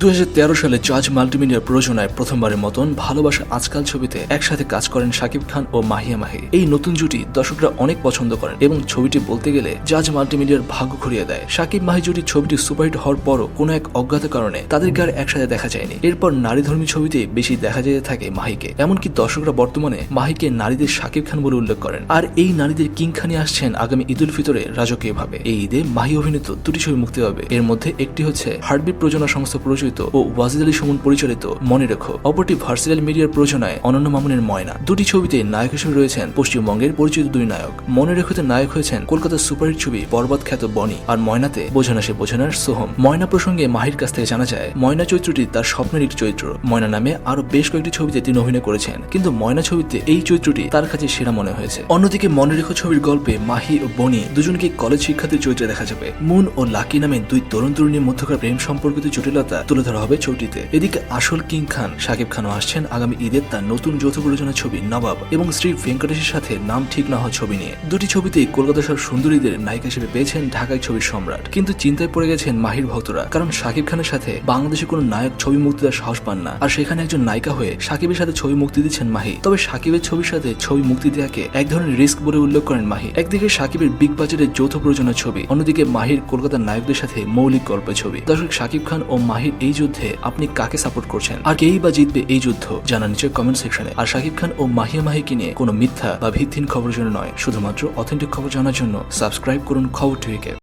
দুই হাজার তেরো সালে জাজ মাল্টিমিডিয়ার প্রযোজনায় প্রথমবারের মতন ভালোবাসা আজকাল ছবিতে একসাথে কাজ করেন শাকিব খান ও মাহিয়া মাহি। এই নতুন জুটি দর্শকরা অনেক পছন্দ করেন এবং ছবিটি বলতে গেলে জাজ মাল্টিমিডিয়ার ভাগ্য ঘুরিয়ে দেয়। শাকিব মাহি জুটি ছবিটি সুপারহিট হওয়ার পরও কোনো এক অজ্ঞাত কারণে তাদেরকে আর একসাথে দেখা যায়নি। এরপর নারীধর্মী ছবিতে বেশি দেখা যেতে থাকে মাহিকে। এমনকি দর্শকরা বর্তমানে মাহিকে নারীদের শাকিব খান বলে উল্লেখ করেন। আর এই নারীদের কিংখানি আসছেন আগামী ঈদুল ফিতরে রাজকীয়ভাবে। এই ঈদে মাহি অভিনীত দুটি ছবি মুক্তি পাবে। এর মধ্যে একটি হচ্ছে হার্টবিট প্রযোজনা সংস্থা প্রযোজিত ও ওয়াজিদ আলী সুমন পরিচালিত, মনে রেখো। অপরটি ভার্সিটাল মিডিয়ার প্রযোজনায় অনন্য মামুনের ময়না। দুটি ছবিতে নায়ক হিসেবে রয়েছেন পশ্চিমবঙ্গের পরিচিত দুই নায়ক। মনে রেখোতে নায়ক হয়েছেন কলকাতার সুপারহিট ছবি বরবাদ খ্যাত বনি আর ময়নাতে বোঝানা সে বোঝানার সোহম। ময়না প্রসঙ্গে মাহির কাছ থেকে জানা যায়, ময়না চরিত্রটি তার স্বপ্নের একটি চরিত্র। ময়না নামে আরও বেশ কয়েকটি ছবিতে তিনি অভিনয় করেছেন, কিন্তু ময়না ছবিতে এই চরিত্রটি তার কাছে সেরা মনে হয়েছে। অন্যদিকে মনে রেখো ছবির গল্পে মাহি ও বনি দুজনকে কলেজ শিক্ষার্থীর চরিত্রে দেখা যাবে। মুন ও লাকি নামে দুই তরুণ তরুণীর মধ্যকার প্রেম সম্পর্কিত জটিলতা তুলে ধরা হবে ছবিটিতে। এদিকে আসল কিং খান শাকিব খানও আসছেন আগামী ঈদের তার নতুন যৌথ প্রযোজনা ছবি নবাব এবং শ্রী ভেঙ্কটেশের সাথে নাম ঠিক না হওয়া ছবি নিয়ে। দুটি ছবিতেই কলকাতা সব সুন্দরীদের নায়িকা হিসেবে পেয়েছেন ঢাকায় ছবির সম্রাট। কিন্তু চিন্তায় পড়ে গেছেন মাহির ভক্তরা, কারণ শাকিব খানের সাথে বাংলাদেশে কোনো নায়ক ছবি মুক্তি দেওয়ার সাহস পান না। আর সেখানে একজন নায়িকা হয়ে সাকিবের সাথে ছবি মুক্তি দিচ্ছেন মাহি। তবে সাকিবের ছবির সাথে ছবি মুক্তি দেওয়াকে এক ধরনের রিস্ক বলে উল্লেখ করেন মাহি। একদিকে সাকিবের বিগ বাজেটের যৌথ প্রযোজনা ছবি, অন্যদিকে মাহির কলকাতার নায়কদের সাথে মৌলিক গল্পের ছবি। দর্শক সাকিব খান ও মাহির এই যুদ্ধে আপনি কাকে সাপোর্ট করছেন? আর কেই বা জিতবে এই যুদ্ধ? জানা নিচে কমেন্ট সেকশনে আর শাকিব খান ও মাহিয়া মাহিকে নিয়ে কোনো মিথ্যা বা ভিত্তিহীন খবর জন্য নয়। শুধুমাত্র অথেন্টিক খবর জানার জন্য সাবস্ক্রাইব করুন খবর টিভিকে।